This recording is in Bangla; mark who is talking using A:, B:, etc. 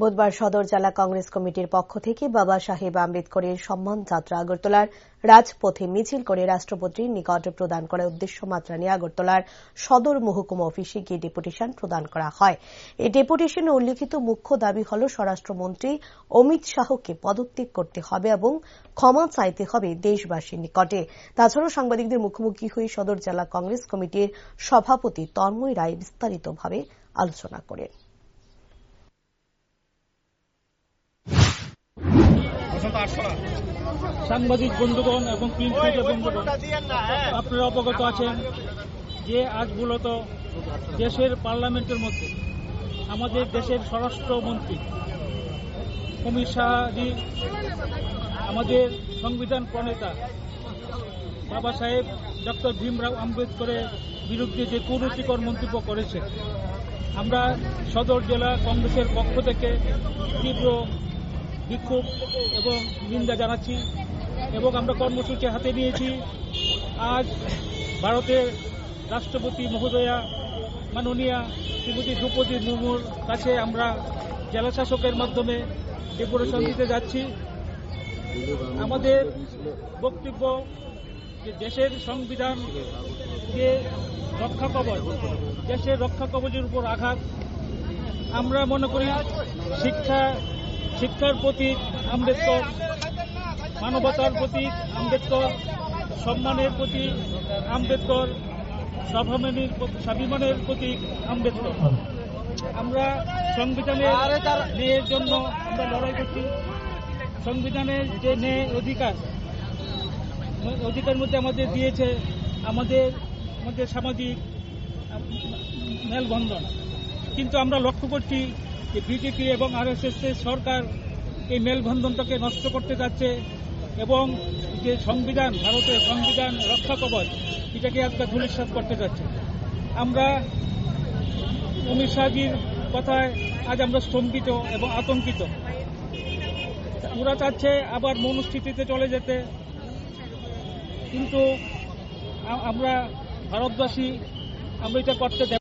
A: বুধবার সদর জেলা কংগ্রেস কমিটির পক্ষ থেকে বাবা সাহেব আম্বেদকরের সম্মান যাত্রা আগরতলার রাজপথে মিছিল করে রাষ্ট্রপতির নিকট প্রদান করার উদ্দেশ্য মাত্রা নিয়ে আগরতলার সদর মহকুমা অফিসে গিয়ে ডেপুটেশন প্রদান করা হয়। এই ডেপুটেশনে উল্লিখিত মুখ্য দাবি হল, স্বরাষ্ট্রমন্ত্রী অমিত শাহকে পদত্যাগ করতে হবে এবং ক্ষমা চাইতে হবে দেশবাসীর নিকটে। তাছাড়াও সাংবাদিকদের মুখোমুখি হয়ে সদর জেলা কংগ্রেস কমিটির সভাপতি তন্ময় রায় বিস্তারিতভাবে আলোচনা করেন।
B: সাংবাদিক বন্ধুগণ এবং প্রিন্ট বন্ধুগণ আপনারা অবগত আছেন যে আজ মূলত দেশের পার্লামেন্টের মধ্যে আমাদের দেশের স্বরাষ্ট্রমন্ত্রী অমিত শাহজি আমাদের সংবিধান প্রণেতা বাবা সাহেব ডক্টর ভীমরাও আম্বেদকরের বিরুদ্ধে যে কুরুচিকর মন্তব্য করেছে আমরা সদর জেলা কংগ্রেসের পক্ষ থেকে তীব্র বিক্ষোভ এবং নিন্দা জানাচ্ছি এবং আমরা কর্মসূচি হাতে নিয়েছি। আজ ভারতের রাষ্ট্রপতি মহোদয়া মাননীয়া শ্রীমতী দ্রৌপদী মুর্মুর কাছে আমরা জেলা শাসকের মাধ্যমে ডেপুটেশন দিতে যাচ্ছি। আমাদের বক্তব্য যে দেশের সংবিধান যে রক্ষা কবচ, দেশের রক্ষা কবচের উপর আঘাত, আমরা মনে করি শিক্ষা শিক্ষার প্রতীক আম্বেদকর, মানবতার প্রতীক আম্বেদকর, সম্মানের প্রতীক আম্বেদকর, স্বাভিমানের স্বাভিমানের প্রতীক আম্বেদকর। আমরা সংবিধানের ন্যায়ের জন্য আমরা লড়াই করছি। সংবিধানের যে ন্যায় অধিকার অধিকার মধ্যে আমাদের দিয়েছে আমাদের আমাদের সামাজিক মেলবন্ধন। কিন্তু আমরা লক্ষ্য করছি যে বিজেপি এবং আরএসএস এর সরকার এই মেলবন্ধনটাকে নষ্ট করতে যাচ্ছে এবং যে সংবিধান, ভারতের সংবিধান রক্ষা কবচ, এটাকে একটা ধূলিসাৎ করতে যাচ্ছে। আমরা অমিত শাহজির কথায় আজ আমরা স্তম্ভিত এবং আতঙ্কিত। ওরা চাচ্ছে আবার মনুস্থিতিতে চলে যেতে। কিন্তু আমরা ভারতবাসী, আমরা এটা করতে দেব